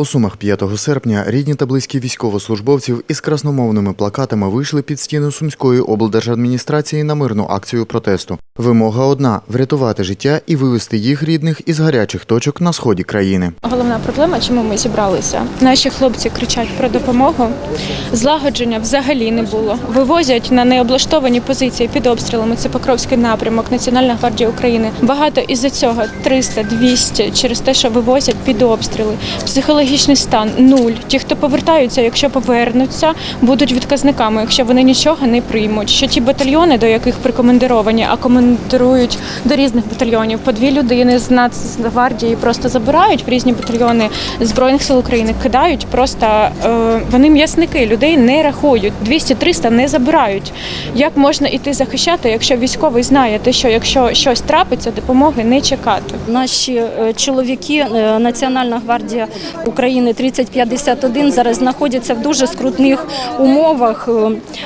У Сумах 5 серпня рідні та близькі військовослужбовців із красномовними плакатами вийшли під стіни Сумської облдержадміністрації на мирну акцію протесту. Вимога одна врятувати життя і вивести їх рідних із гарячих точок на сході країни. Головна проблема, чому ми зібралися. Наші хлопці кричать про допомогу. Злагодження взагалі не було. Вивозять на необлаштовані позиції під обстрілами. Це Покровський напрямок, Національна гвардія України. Багато із-за цього 300, 200 через те, що вивозять під обстріли. Психологічний стан нуль. Ті, хто повертаються, якщо повернуться, будуть відказниками, якщо вони нічого не приймуть. Що ті батальйони, до яких прикомандировані, а командирують до різних батальйонів, по дві людини з Нацгвардії просто забирають в різні батальйони збройних сил України, кидають просто е, вони м'ясники, людей не рахують. 200-300 не забирають. Як можна іти захищати, якщо військовий знає те, що якщо щось трапиться, допомоги не чекати. Наші е, чоловіки, е, Національна гвардія України 3051 зараз знаходяться в дуже скрутних умовах.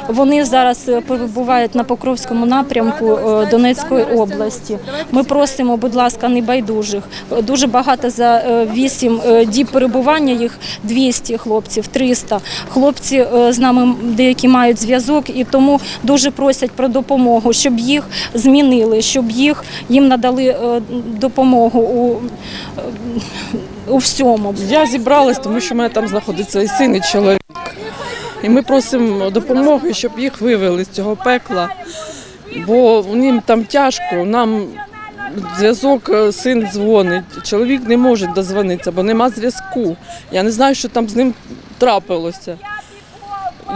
Вони зараз перебувають на Покровському напрямку е, Донецької області. Ми просимо, будь ласка, небайдужих. Е, Дуже багато за 8 діб перебування їх 200 хлопців, 300. Хлопці е, з нами деякі мають зв'язок і тому дуже просять про допомогу, щоб їх змінили, щоб їх їм надали е, допомогу у, е, у всьому. Я зібралась, тому що в мене там знаходиться і син, і чоловік. І ми просимо допомоги, щоб їх вивели з цього пекла, бо їм там тяжко. Нам зв'язок е, син дзвонить, чоловік не може дозвонитися, бо нема зв'язку. Я не знаю, що там з ним трапилося.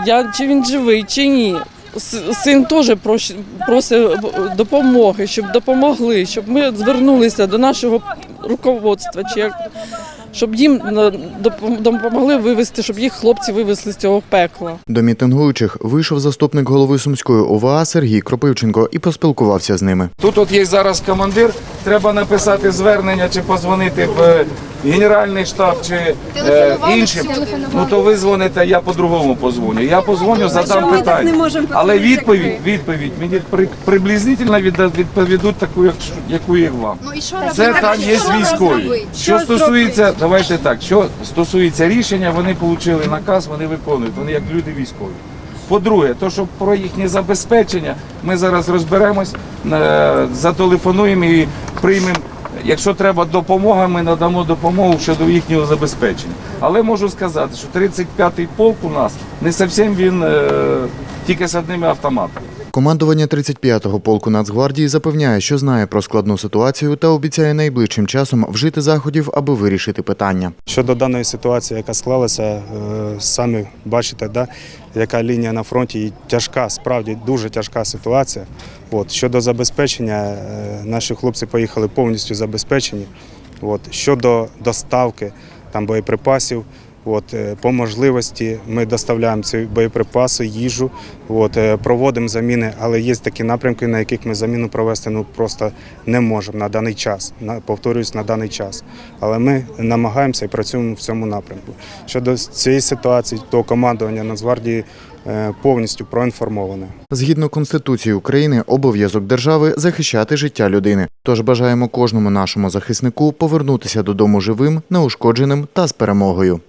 Я, чи він живий, чи ні. Син теж просить допомоги, щоб допомогли, щоб ми звернулися до нашого руководства, чи як щоб їм е, допомогли вивезти, щоб їх хлопці вивезли з цього пекла. До мітингуючих вийшов заступник голови Сумської ОВА Сергій Кропивченко і поспілкувався з ними. Тут от є зараз командир, треба написати звернення чи позвонити в е, Генеральний штаб чи е, іншим. Ну то ви дзвоните, я по-другому позвоню. Я позвоню, задам питання. Але відповідь, відповідь мені при, приблизительно відда- відповідуть таку, як, яку як вам. Ну і що Це робити? там є Що військові. зробити? Що стосується, давайте так, що стосується рішення, вони отримали наказ, вони виконують, вони як люди військові. По-друге, то що про їхнє забезпечення, ми зараз розберемось, е, зателефонуємо і приймемо. Якщо треба допомога, ми надамо допомогу щодо їхнього забезпечення. Але можу сказати, що 35-й полк у нас не зовсім він е, тільки з одними автоматами. Командування 35-го полку Нацгвардії запевняє, що знає про складну ситуацію та обіцяє найближчим часом вжити заходів, аби вирішити питання. Щодо даної ситуації, яка склалася, е, самі бачите, да, яка лінія на фронті і тяжка, справді дуже тяжка ситуація. От, щодо забезпечення, е, наші хлопці поїхали повністю забезпечені. От, щодо доставки там, боєприпасів, от, е, по можливості ми доставляємо ці боєприпаси, їжу, от, е, проводимо заміни, але є такі напрямки, на яких ми заміну провести ну, просто не можемо на даний час. На, повторюсь, на даний час. Але ми намагаємося і працюємо в цьому напрямку. Щодо цієї ситуації, то командування Нацгвардії е, повністю проінформоване. Згідно Конституції України, обов'язок держави захищати життя людини. Тож бажаємо кожному нашому захиснику повернутися додому живим, неушкодженим та з перемогою.